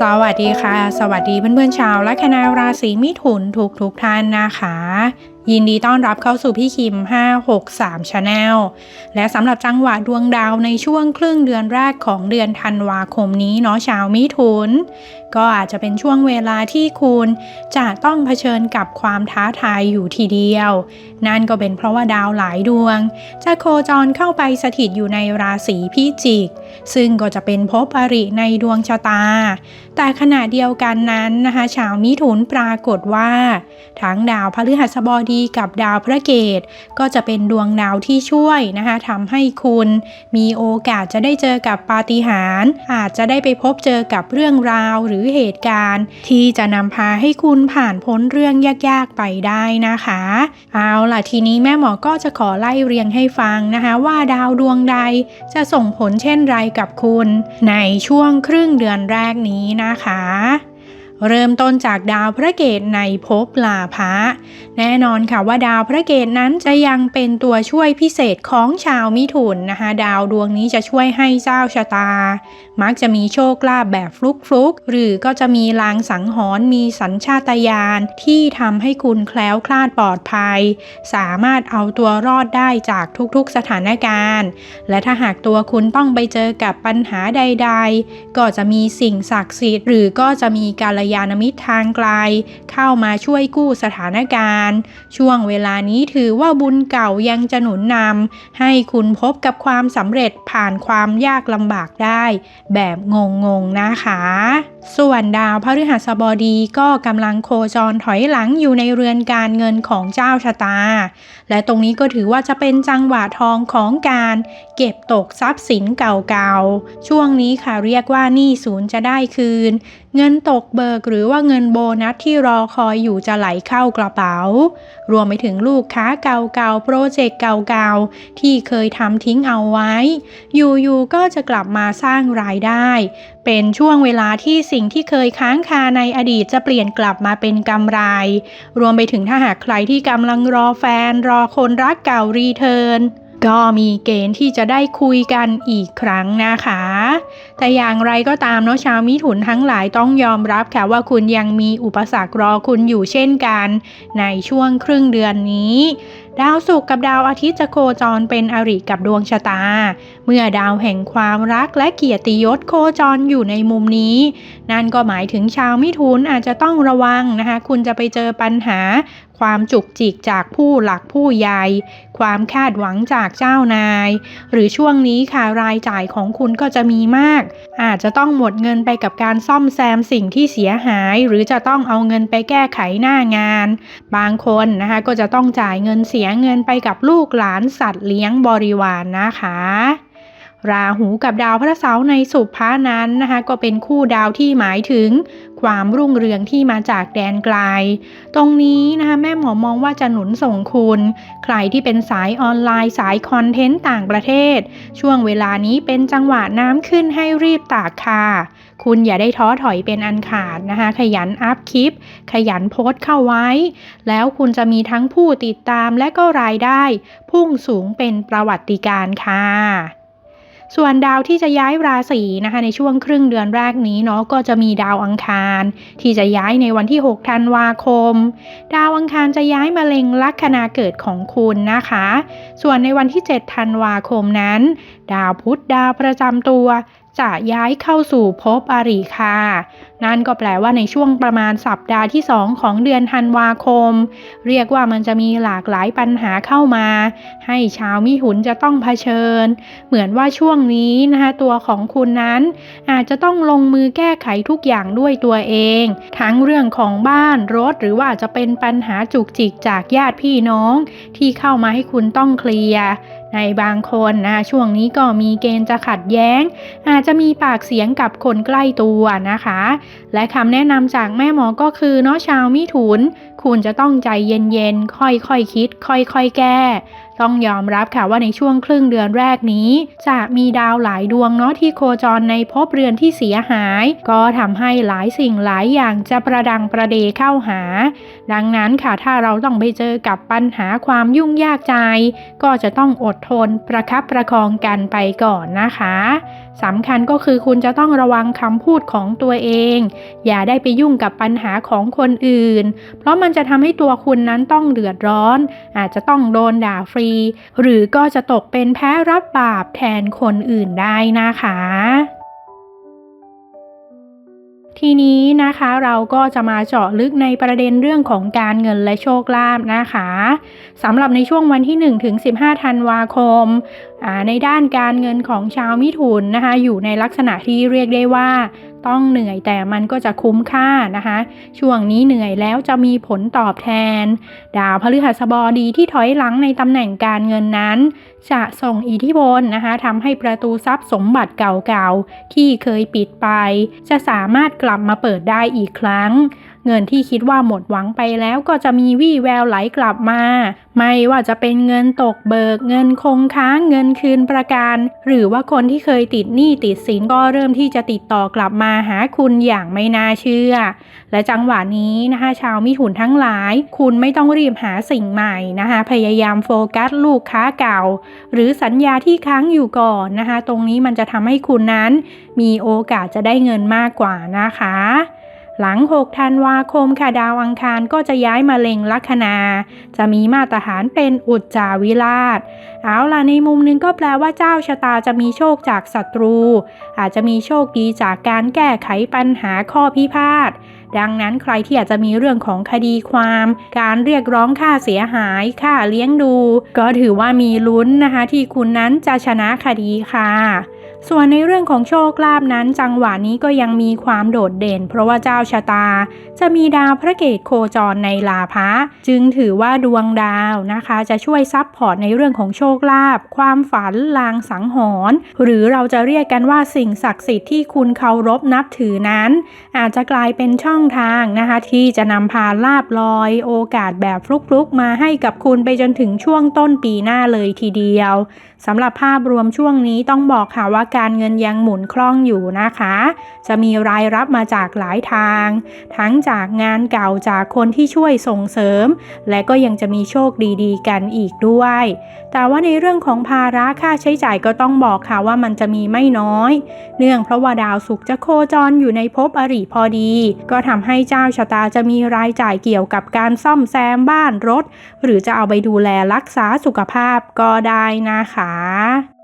สวัสดีค่ะ สวัสดีเพื่อนๆชาวและคณะราศีมิถุนทุกทุกท่านนะคะ ยินดีต้อนรับเข้าสู่พี่คิม 563 Channel และสำหรับจังหวะดวงดาวในช่วงครึ่งเดือนแรกของเดือนธันวาคมนี้เนาะชาวมิถุน ก็อาจจะเป็นช่วงเวลาที่คุณจะต้องเผชิญกับความท้าทายอยู่ทีเดียว นั่นก็เป็นเพราะว่าดาวหลายดวง จะโคจรเข้าไปสถิตอยู่ในราศีพิจิก ซึ่งก็จะเป็นภพอริในดวงชะตา แต่ขณะเดียวกันนั้นนะคะ ชาวมิถุนปรากฏว่า ทั้งดาวพฤหัสบดีกับดาวพระเกตก็จะเป็นดวงดาวที่ช่วยนะคะทำให้คุณมีโอกาสจะได้เจอกับปาฏิหาริย์อาจจะได้ไปพบเจอกับเรื่องราวหรือเหตุการณ์ ที่จะนำพาให้คุณผ่านพ้นเรื่องยากๆไปได้นะคะ เอาล่ะทีนี้แม่หมอก็จะขอไล่เรียงให้ฟังนะคะ ว่าดาวดวงใดจะส่งผลเช่นไรกับคุณ ในช่วงครึ่งเดือนแรกนี้นะคะ เริ่มต้นจากดาวพระเกตในภพลาภะแน่นอนค่ะว่าดาวพระเกตนั้นจะยังเป็นตัวช่วยพิเศษของชาวมิถุนนะคะ ดาวดวงนี้จะช่วยให้เจ้าชะตา มักจะมีโชคลาภแบบฟลุกๆหรือก็จะมีลางสังหรณ์มีสัญชาตญาณที่ทำให้คุณแคล้วคลาดปลอดภัย สามารถเอาตัวรอดได้จากทุกๆสถานการณ์ และถ้าหากตัวคุณต้องไปเจอกับปัญหาใด ๆ ก็จะมีสิ่งศักดิ์สิทธิ์หรือก็จะมีกาลยานมิตรทางไกล เข้ามาช่วยกู้สถานการณ์ ช่วงเวลานี้ถือว่าบุญเก่ายังจะหนุนนำให้คุณพบกับความสำเร็จผ่านความยากลำบากได้ แบบงงๆนะคะ ส่วนดาวพฤหัสบดีก็กำลังโคจรถอยหลังอยู่ในเรือนการเงินของเจ้าชะตา และตรงนี้ก็ถือว่าจะเป็นจังหวะทองของการเก็บตกทรัพย์สินเก่าๆ ช่วงนี้ค่ะเรียกว่านี้ศูนย์จะได้คืน เงินตกเบิกหรือว่าเงินโบนัสที่รอคอยอยู่จะไหลเข้ากระเป๋า รวมไปถึงลูกค้าเก่าๆ โปรเจกต์เก่าๆ ที่เคยทำทิ้งเอาไว้ อยู่ๆก็จะกลับมาสร้างรายได้ เป็นช่วงเวลาที่สิ่งที่เคยค้างคาในอดีตจะเปลี่ยนกลับมาเป็นกำไร รวมไปถึงถ้าหากใครที่กำลังรอแฟน รอคนรักเก่ารีเทิร์นก็มีเกณฑ์ที่จะได้คุยกันอีกครั้งนะคะ แต่อย่างไรก็ตามเนาะชาวมิถุนทั้งหลายต้องยอมรับค่ะว่าคุณยังมีอุปสรรครอคุณอยู่เช่นกัน ในช่วงครึ่งเดือนนี้ ดาวศุกร์กับดาวอาทิตย์จะโคจรเป็นอริกับดวงชะตา เมื่อดาวแห่งความรักและเกียรติยศโคจรอยู่ในมุมนี้ นั่นก็หมายถึงชาวมิถุนอาจจะต้องระวังนะคะ คุณจะไปเจอปัญหาความจุกจิกจากผู้หลักผู้ใหญ่ ความคาดหวังจากเจ้านาย หรือช่วงนี้ค่ะรายจ่ายของคุณก็จะมีมาก อาจจะต้องหมดเงินไปกับการซ่อมแซมสิ่งที่เสียหาย หรือจะต้องเอาเงินไปแก้ไขหน้างาน บางคนนะคะก็จะต้องจ่ายเงินเสียเงินไปกับลูกหลานสัตว์เลี้ยงบริวารนนะคะ ราหูกับดาวพระเสาร์ในสุภานั้นนะคะก็เป็นคู่ดาวที่หมายถึง ความรุ่งเรืองที่มาจากแดนไกล ตรงนี้นะคะแม่หมอมองว่าจะหนุนส่งคุณ ใครที่เป็นสายออนไลน์สายคอนเทนต์ต่างประเทศ ช่วงเวลานี้เป็นจังหวะน้ำขึ้นให้รีบตากค่ะคุณอย่าได้ท้อถอยเป็นอันขาดนะคะ ขยันอัพคลิป ขยันโพสต์เข้าไว้ แล้วคุณจะมีทั้งผู้ติดตามและก็รายได้ พุ่งสูงเป็นประวัติการค่ะ ส่วนดาวที่จะย้ายราศีนะคะในช่วงครึ่งเดือนแรกนี้เนาะก็จะมีดาวอังคาร ที่จะย้ายในวันที่ 6 ธันวาคม ดาวอังคารจะย้ายมาเล็งลัคนาเกิดของคุณนะคะ ส่วนในวันที่ 7 ธันวาคมนั้น ดาวพุธดาวประจำตัว จะย้ายเข้าสู่ภพอริค่ะนั่นก็แปลว่าในช่วงประมาณสัปดาห์ที่ 2 ของเดือนธันวาคม เรียกว่ามันจะมีหลากหลายปัญหาเข้ามา ให้ชาวมิถุนจะต้องเผชิญ เหมือนว่าช่วงนี้นะคะตัวของคุณนั้น อาจจะต้องลงมือแก้ไขทุกอย่างด้วยตัวเอง ทั้งเรื่องของบ้านรถหรือว่าจะเป็นปัญหาจุกจิกจากญาติพี่น้อง ที่เข้ามาให้คุณต้องเคลียร์ในบางคนนะช่วงนี้ก็มีเกณฑ์จะขัดแย้ง อาจจะมีปากเสียงกับคนใกล้ตัวนะคะ และคำแนะนำจากแม่หมอก็คือเนาะชาวมิถุนคุณจะต้องใจเย็นๆ ค่อยๆคคิด ค่อยๆ แก้ ต้องยอมรับค่ะว่าในช่วงครึ่งเดือนแรกนี้ จะมีดาวหลายดวงเนาะที่โคจรในภพเรือนที่เสียหาย ก็ทำให้หลายสิ่งหลายอย่างจะประดังประเดเข้าหา ดังนั้นค่ะถ้าเราต้องไปเจอกับปัญหาความยุ่งยากใจ ก็จะต้องอดทนประคับประคองกันไปก่อนนะคะ สำคัญก็คือคุณจะต้องระวังคำพูดของตัวเอง อย่าได้ไปยุ่งกับปัญหาของคนอื่น เพราะมันจะทำให้ตัวคุณนั้นต้องเดือดร้อน อาจจะต้องโดนด่าฟรี หรือก็จะตกเป็นแพ้รับบาปแทนคนอื่นได้นะคะ ทีนี้นะคะเราก็จะมาเจาะลึกในประเด็นเรื่องของการเงินและโชคลาภนะคะสำหรับในช่วงวันที่1ถึง15 ธันวาคม ในด้านการเงินของชาวมิถุนนะคะ อยู่ในลักษณะที่เรียกได้ว่า ต้องเหนื่อยแต่มันก็จะคุ้มค่านะคะ ช่วงนี้เหนื่อยแล้วจะมีผลตอบแทน ดาวพฤหัสบดีที่ถอยหลังในตำแหน่งการเงินนั้น จะส่งอิทธิพลนะคะทำให้ประตูทรัพย์สมบัติเก่าๆ ที่เคยปิดไป จะสามารถกลับมาเปิดได้อีกครั้ง เงินที่คิดว่าหมดหวังไปแล้วก็จะมีวี่แววไหลกลับมา ไม่ว่าจะเป็นเงินตกเบิก เงินคงค้างเงินคืนประกัน หรือว่าคนที่เคยติดหนี้ติดสินก็เริ่มที่จะติดต่อกลับมาหาคุณอย่างไม่น่าเชื่อ และจังหวะนี้นะคะ ชาวมิถุนทั้งหลาย คุณไม่ต้องรีบหาสิ่งใหม่นะคะ พยายามโฟกัสลูกค้าเก่า หรือสัญญาที่ค้างอยู่ก่อนนะคะ ตรงนี้มันจะทำให้คุณนั้น มีโอกาสจะได้เงินมากกว่านะคะ หลัง 6 ธันวาคมค่ะดาวอังคารก็จะย้ายมาเล็งลัคนา จะมีมาตรฐานเป็นอุจจาวิราช เอาล่ะในมุมนึงก็แปลว่าเจ้าชะตาจะมีโชคจากศัตรู อาจจะมีโชคดีจากการแก้ไขปัญหาข้อพิพาท ดังนั้นใครที่อาจจะมีเรื่องของคดีความ การเรียกร้องค่าเสียหาย ค่าเลี้ยงดู ก็ถือว่ามีลุ้นนะคะที่คุณนั้นจะชนะคดีค่ะ ส่วนในเรื่องของโชคลาภนั้นจังหวะนี้ก็ยังมีความโดดเด่น เพราะว่าเจ้าชะตา จะมีดาวพระเกตโคจรในลาภะจึงถือว่าดวงดาวนะคะ จะช่วยซับพอร์ตในเรื่องของโชคลาภความฝันลางสังหรณ์หรือเราจะเรียกกันว่าสิ่งศักดิ์สิทธิ์ที่คุณเคารพนับถือนั้น อาจจะกลายเป็นช่องทางนะคะ ที่จะนำพาลาบลอย โอกาสแบบฟลุกๆ มาให้กับคุณไปจนถึงช่วงต้นปีหน้าเลยทีเดียวสำหรับภาพรวมช่วงนี้ต้องบอกค่ะว่าการเงินยังหมุนคล่องอยู่นะคะ จะมีรายรับมาจากหลายทาง ทั้งจากงานเก่าจากคนที่ช่วยส่งเสริม และก็ยังจะมีโชคดีๆ กันอีกด้วย แต่ว่าในเรื่องของภาระค่าใช้จ่ายก็ต้องบอกค่ะว่ามันจะมีไม่น้อย เนื่องเพราะว่าดาวศุกร์จะโคจรอยู่ในภพอริพอดี ก็ทำให้เจ้าชะตาจะมีรายจ่ายเกี่ยวกับการซ่อมแซมบ้านรถ หรือจะเอาไปดูแลรักษาสุขภาพก็ได้นะคะ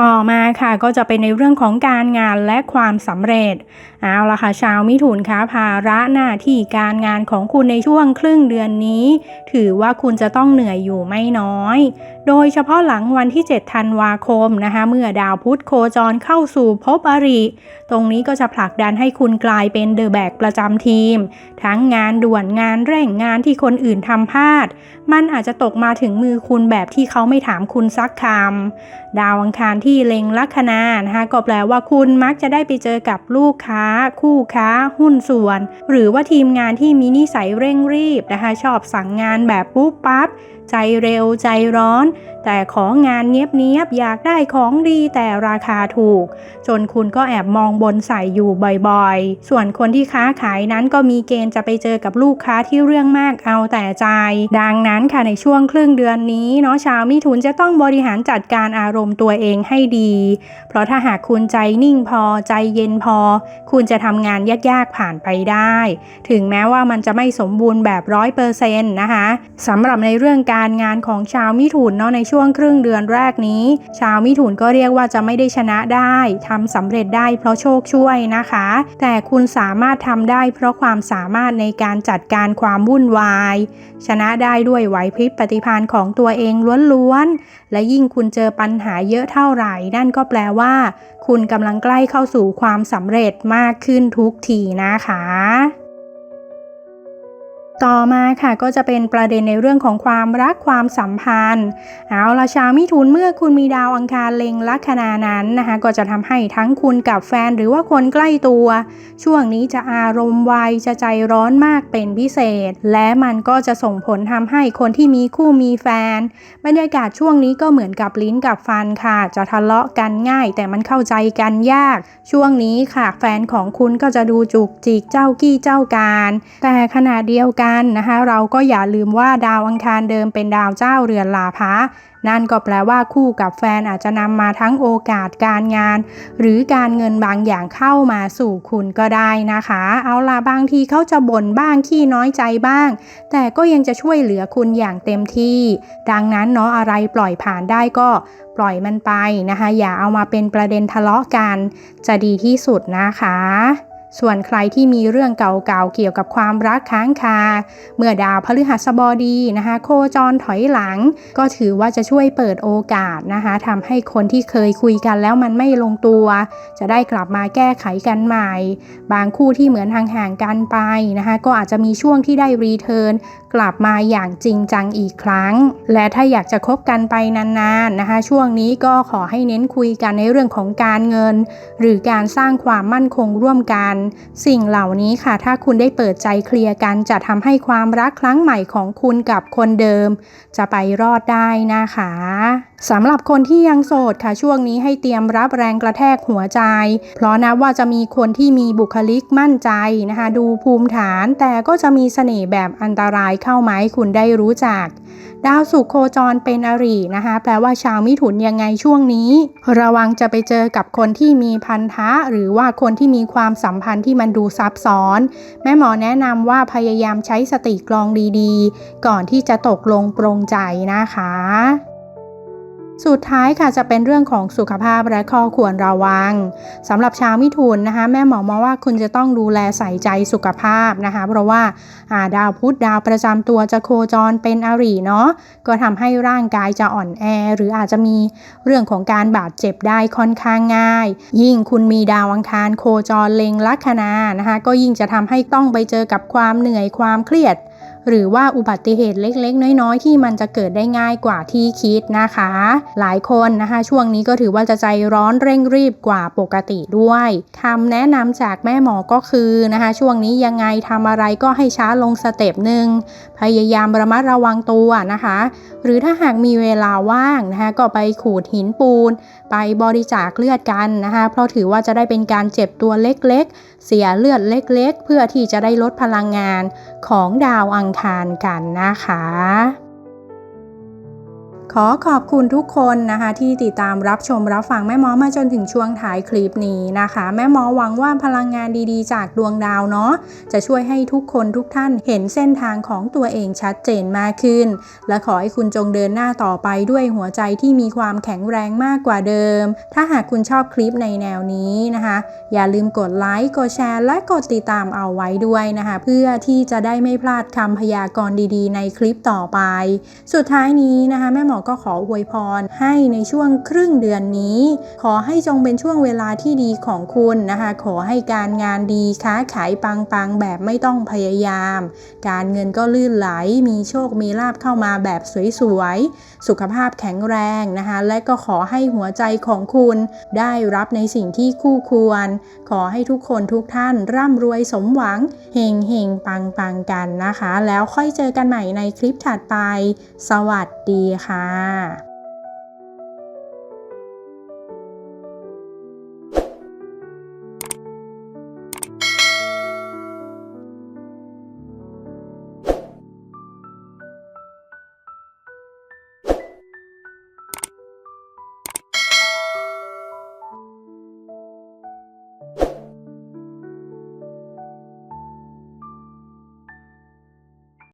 ต่อมาค่ะก็จะเป็นในเรื่องของการงานและความสำเร็จเอาละค่ะชาวมิถุนคะภาระหน้าที่การงานของคุณในช่วงครึ่งเดือนนี้ ถือว่าคุณจะต้องเหนื่อยอยู่ไม่น้อย โดยเฉพาะหลังวันที่ 7 ธันวาคมนะคะ เมื่อดาวพุธโคจรเข้าสู่ภพอริ ตรงนี้ก็จะผลักดันให้คุณกลายเป็นเดอะแบกประจำทีม ทั้งงานด่วนงานเร่งงานที่คนอื่นทำพลาด มันอาจจะตกมาถึงมือคุณแบบที่เขาไม่ถามคุณสักคำ ดาวอังคารที่เล็งลัคนานะคะก็แปลว่าคุณมักจะได้ไปเจอกับลูกค้า คู่ค้า หุ้นส่วน หรือว่าทีมงานที่มีนิสัยเร่งรีบนะคะชอบสั่งงานแบบปุ๊บปั๊บใจเร็วใจร้อน แต่ของานเนียบๆอยากได้ของดีแต่ราคาถูก จนคุณก็แอบมองบนใส่อยู่บ่อยๆ ส่วนคนที่ค้าขายนั้นก็มีเกณฑ์จะไปเจอกับลูกค้าที่เรื่องมากเอาแต่ใจ ดังนั้นค่ะในช่วงครึ่งเดือนนี้เนาะชาวมิถุนจะต้องบริหารจัดการอารมณ์ตัวเองให้ดี เพราะถ้าหากคุณใจนิ่งพอใจเย็นพอ คุณจะทำงานยากๆผ่านไปได้ ถึงแม้ว่ามันจะไม่สมบูรณ์แบบร้อยเปอร์เซ็นต์นะคะสำหรับในเรื่องการการงานของชาวมิถุนเนาะในช่วงครึ่งเดือนแรกนี้ ชาวมิถุนก็เรียกว่าจะไม่ได้ชนะได้ทำสำเร็จได้เพราะโชคช่วยนะคะ แต่คุณสามารถทำได้เพราะความสามารถในการจัดการความวุ่นวาย ชนะได้ด้วยไหวพริบปฏิภาณของตัวเองล้วนๆ และยิ่งคุณเจอปัญหาเยอะเท่าไหร่ นั่นก็แปลว่า คุณกำลังใกล้เข้าสู่ความสำเร็จมากขึ้นทุกทีนะคะ ต่อมาค่ะก็จะเป็นประเด็นในเรื่องของความรักความสัมพันธ์ เอาละชาวมิถุนเมื่อคุณมีดาวอังคารเล็งลัคนานั้นนะคะก็จะทำให้ทั้งคุณกับแฟนหรือว่าคนใกล้ตัว ช่วงนี้จะอารมณ์ไวจะใจร้อนมากเป็นพิเศษ และมันก็จะส่งผลทำให้คนที่มีคู่มีแฟน บรรยากาศช่วงนี้ก็เหมือนกับลิ้นกับฟันค่ะ จะทะเลาะกันง่าย แต่มันเข้าใจกันยาก ช่วงนี้ค่ะแฟนของคุณก็จะดูจุกจิกเจ้ากี้เจ้าการ แต่ขณะเดียวกันกันนะคะ เราก็อย่าลืมว่าดาวอังคารเดิมเป็นดาวเจ้าเรือนลาภะนั่นก็แปลว่าคู่กับแฟนอาจจะนำมาทั้งโอกาสการงาน หรือการเงินบางอย่างเข้ามาสู่คุณก็ได้นะคะ เอาล่ะบางทีเขาจะบ่นบ้างขี้น้อยใจบ้าง แต่ก็ยังจะช่วยเหลือคุณอย่างเต็มที่ ดังนั้นเนาะอะไรปล่อยผ่านได้ก็ปล่อยมันไปนะคะ อย่าเอามาเป็นประเด็นทะเลาะกัน จะดีที่สุดนะคะ ส่วนใครที่มีเรื่องเก่าๆเกี่ยวกับความรักค้างคา เมื่อดาวพฤหัสบดีนะคะโคจรถอยหลัง ก็ถือว่าจะช่วยเปิดโอกาสนะคะทำให้คนที่เคยคุยกันแล้วมันไม่ลงตัว จะได้กลับมาแก้ไขกันใหม่ บางคู่ที่เหมือนห่างๆกันไปนะคะก็อาจจะมีช่วงที่ได้รีเทิร์นกลับมาอย่างจริงจังอีกครั้ง และถ้าอยากจะคบกันไปนานๆนะคะช่วงนี้ก็ขอให้เน้นคุยกันในเรื่องของการเงิน หรือการสร้างความมั่นคงร่วมกันสิ่งเหล่านี้ค่ะ ถ้าคุณได้เปิดใจเคลียร์กันจะทำให้ความรักครั้งใหม่ของคุณกับคนเดิม จะไปรอดได้นะคะ สำหรับคนที่ยังโสดค่ะช่วงนี้ให้เตรียมรับแรงกระแทกหัวใจ เพราะนะว่าจะมีคนที่มีบุคลิกมั่นใจนะคะ ดูภูมิฐานแต่ก็จะมีเสน่ห์แบบอันตรายเข้ามาให้คุณได้รู้จัก ดาวสุขโคจรเป็นอรินะคะ แปลว่าชาวมิถุนยังไงช่วงนี้ ระวังจะไปเจอกับคนที่มีพันธะ หรือว่าคนที่มีความสัมพันธ์ที่มันดูซับซ้อน แม่หมอแนะนำว่าพยายามใช้สติกลองดีๆ ก่อนที่จะตกลงปรงใจนะคะ สุดท้ายค่ะจะเป็นเรื่องของสุขภาพและข้อควรระวังสำหรับชาวมิถุนนะคะแม่หมอมองว่าคุณจะต้องดูแลใส่ใจสุขภาพนะคะ เพราะว่าาดาวพุธดาวประจำตัวจะโคจรเป็นอริเนาะก็ทำให้ร่างกายจะอ่อนแอ หรืออาจจะมีเรื่องของการบาดเจ็บได้ค่อนข้างง่าย ยิ่งคุณมีดาวอังคารโคจรเล็งลัคนานะคะก็ยิ่งจะทำให้ต้องไปเจอกับความเหนื่อยความเครียด หรือว่าอุบัติเหตุเล็กๆ น้อยๆ ที่มันจะเกิดได้ง่ายกว่าที่คิดนะคะ หลายคนนะคะช่วงนี้ก็ถือว่าจะใจร้อนเร่งรีบกว่าปกติด้วยคำแนะนำจากแม่หมอก็คือนะคะ ช่วงนี้ยังไงทำอะไรก็ให้ช้าลงสเต็ปหนึ่งพยายามระมัดระวังตัวนะคะ หรือถ้าหากมีเวลาว่างนะคะก็ไปขูดหินปูน ไปบริจาคเลือดกันนะคะ เพราะถือว่าจะได้เป็นการเจ็บตัวเล็กๆ เสียเลือดเล็กๆ เพื่อที่จะได้ลดพลังงานของดาวอังคารกันนะคะ ขอขอบคุณทุกคนนะคะ ที่ติดตามรับชมรับฟังแม่หมอมาจนถึงช่วงท้ายคลิปนี้นะคะ แม่หมอหวังว่าพลังงานดีๆ จากดวงดาวเนาะจะช่วยให้ทุกคนทุกท่านเห็นเส้นทางของตัวเองชัดเจนมากขึ้น และขอให้คุณจงเดินหน้าต่อไปด้วยหัวใจที่มีความแข็งแรงมากกว่าเดิม ถ้าหากคุณชอบคลิปในแนวนี้นะคะ อย่าลืมกดไลค์กดแชร์และกดติดตามเอาไว้ด้วยนะคะ เพื่อที่จะได้ไม่พลาดคำพยากรณ์ดี ๆ ในคลิปต่อไป สุดท้ายนี้นะคะแม่หมอก็ขออวยพรให้ในช่วงครึ่งเดือนนี้ ขอให้จงเป็นช่วงเวลาที่ดีของคุณนะคะ ขอให้การงานดีค้าขายปังๆ แบบไม่ต้องพยายาม การเงินก็ลื่นไหล มีโชคมีลาบเข้ามาแบบสวยๆ สุขภาพแข็งแรงนะคะ และก็ขอให้หัวใจของคุณได้รับในสิ่งที่คู่ควร ขอให้ทุกคนทุกท่านร่ำรวยสมหวังเฮงเฮงปังปังกันนะคะ แล้วค่อยเจอกันใหม่ในคลิปถัดไป สวัสดีค่ะ啊。